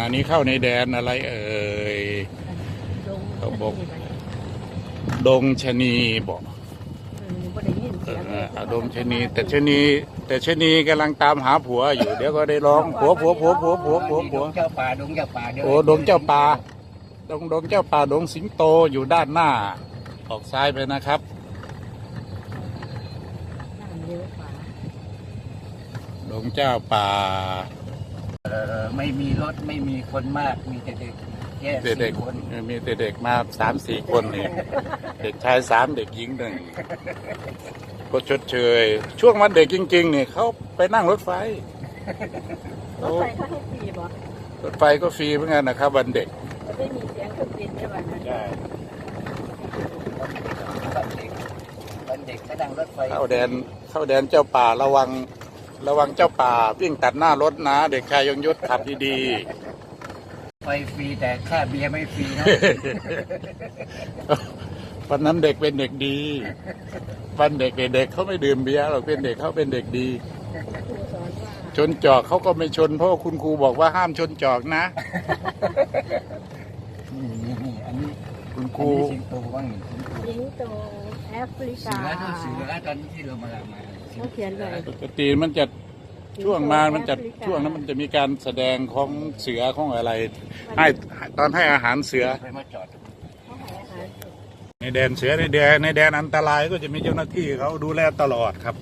อันนี้เข้าในแดนอะไรเอ่ยลงเขาบอกดงชะนีบอกบ่ได้ยินเอเสียงอเอาดงชะนี แต่ชะนี แต่ชะนีกำลังตามหาผัวอยู่ เดี๋ยวก็ได้ร้องผัวผัวผัวผัวผัวผัวผัวดงเจ้าป่าดงเจ้าป่าเด้โอ้ดงเจ้าป่าดงดงเจ้าป่าดงสิงโตอยู่ด้านหน้า ออกซ้ายไปนะครับนั่งเลี้ยวขวาดงเจ้าป่าเออ ไม่มีรถไม่มีคนมาก มีแต่เด็กแค่เด็กสี่คนๆมีแต่เด็กมาสามสี่คนนี่เด็กชายสามเด็กหญิงหนึ่งก็ชดเชย ช่วงวันเด็กจริง ๆ เนี่ยเขาไปนั่งรถไฟรถไฟเขาให้ฟรีบ่รถไฟก็ฟรีเหมือนกันนะครับ วันเด็กไม่ได้มีเสียงเครื่องบินใช่ป่ะนะใช่วันเด็กวันเด็กก็นั่งรถไฟเข้าแดนเข้าแดนเจ้าป่าระวัง ระวังเจ้าป่าวิ่งตัดหน้ารถนะ เด็กชายยงยุทธขับดีไฟฟรีแต่ค่าเบียร์ไม่ฟรีนะๆวันนั้นเด็กเป็นเด็กดี วันเด็กเด็กๆเขาไม่ดื่มเบียร์หรอกเป็นเด็กเขาเป็นเด็กดีครูสอนว่าชนจอกเขาก็ไม่ชนเพราะว่าคุณครูบอกว่าห้ามชนจอกนะนี่นี่นี่อันนี้คุณคอันรูนี้สิงโตบ้างนี่สิงโตสิงโตแอฟริเสืกาอต้องเสือตอนที่เรามาละมาสิง เขาโตเขียนไว้ปกติมันจะช่วงมามันจะช่วงนั้นมันจะมีการแสดงของเสือของอะไร ให้ตอนให้อาหารเสือไปมาจอดเขาให้อาหารในแดนเสือในแดนในแดนอันตรายก็จะมีเจ้าหน้าที่เขาดูแลตลอดครับ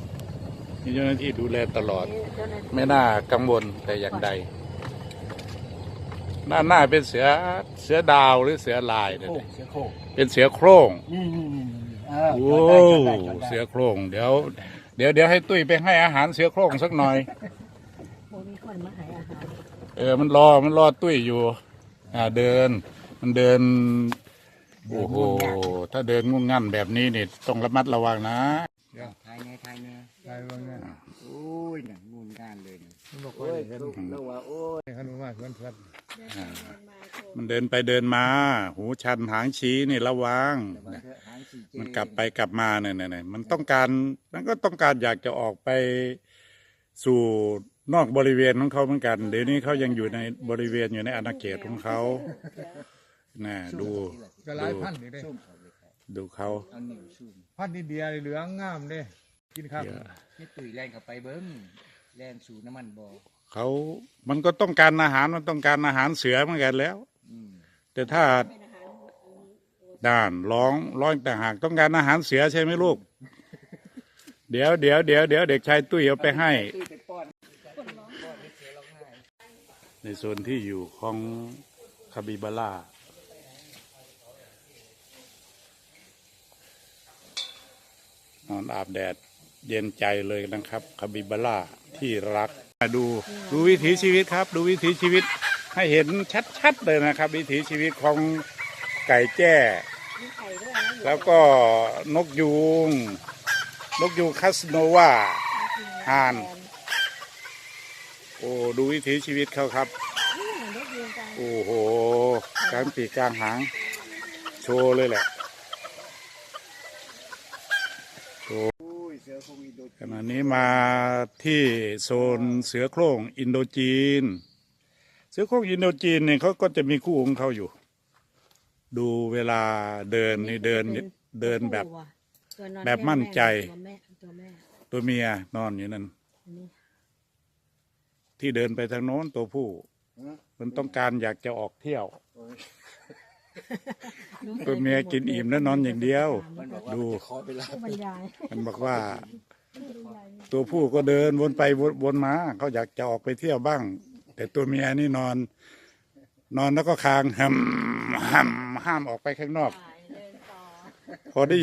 มีเจ้าหน้าที่ดูแลตลอดเจ้าหน้าที่ไม่น่ากังวลแต่อย่างใดด้านหน้าเป็นเสือเสือดาวหรือเสือลายเนี่ยโค้งเสือโค้งเป็นเสือโคร่งนี่นี่นี่นี่เออโอ้จอดได้จอดได้จอดได้เสือโคร่งเดี๋ยว เดี๋ยวเดี๋ยวให้ตุ้ยไปให้อาหารเสือโคร่งสักหน่อยบ่มีคนมาให้อาหารเออ มันรอ มันรอตุ้ยอยู่ อ่า เดิน มันเดิน โอ้โห ถ้าเดินงุ่นงั่นแบบนี้นี่ต้องระมัดระวังนะเดี๋ยวทายไงทายไงไปบางเนี่ยโอ้ยน่ะงูนก้านเลยนะมันบอกโอ้ว่ายเห็นลูกเราว่าโอ้ยขนมมากเพื่อนเพื่อนมันเดินไปเดินมา หูชันหางชี้นี่ระวังแต่ว่าเถอะหางสี่เจ มันกลับไปกลับมาเนี่ยเนี่ยเนี่ยมันต้องการมันก็ต้องการอยากจะออกไปสู่นอกบริเวณของเขาเหมือนกัน เดี๋ยวนี้เขายังอยู่ในบริเวณอยู่ในอาณาเขตของเขาน่ะดูก็หลายพันนี่เด้ซุ่มเขาเลยครับดูเขาเอาหนึ่งซุ่มพันนี่เดียเหลืองงามเด้กินครับเดี๋ยวนี่ตุ๋ยแรงเข้าไปเบิ้งแรงสู่น้ำมันบ่อเขามันก็ต้องการอาหารมันต้องการอาหารเสือเหมือนกันแล้วอืมแต่ถ้า ด่านร้องร้องแต่หากต้องการอาหารเสือใช่ไหมลูก เดี๋ยวเดี๋ยวเดี๋ยวเดี๋ยวเด็กชายตุ้ยเอาไปให้ตุ้ยไปป้อนในโซนที่อยู่ของคาบิบาร่านอนอาบแดดเย็นใจเลยนะครับคาบิบาร่าที่รักมาดูดูวิถีชีวิตครับ ดูวิถีชีวิตให้เห็นชัดๆเลยนะครับ วิถีชีวิตของไก่แจ้ มีไข่ด้วยนะอยู่แล้วก็นกยูง นกยูงคัสโนวา ห่าน โอ้ดูวิถีชีวิตเขาครับ นี่นกยืนกลางโอ้โหกลางปีกกลางหาง โชว์เลยแหละโอ้ยเสือคงมีโดดขณะนี้มาที่โซนเสือโคร่งอินโดจีน เสือโคร่งอินโดจีนเนี่ยเขาก็จะมีคู่ของเขาอยู่ ดูเวลาเดินนี่เดินเดินแบบ ตัวนอนแบบมั่นใจ ตัวแม่ตัวแม่ตัวเมียนอนอยู่นั่นอันนี้ที่เดินไปทางโน้นตัวผู้ มันต้องการอยากจะออกเที่ยว ตัวเมียกินอิ่มแล้วนอนอย่างเดียว มันบอกว่าดู มันจะขอเวลาบรรยายมันบอกว่า ตัวผู้ก็เดินวนไปวนวนมาเขาอยากจะออกไปเที่ยวบ้าง แต่ตัวเมียนี่นอน นอนแล้วก็คางห้าม ห้ามห้ามออกไปข้างนอก พอได้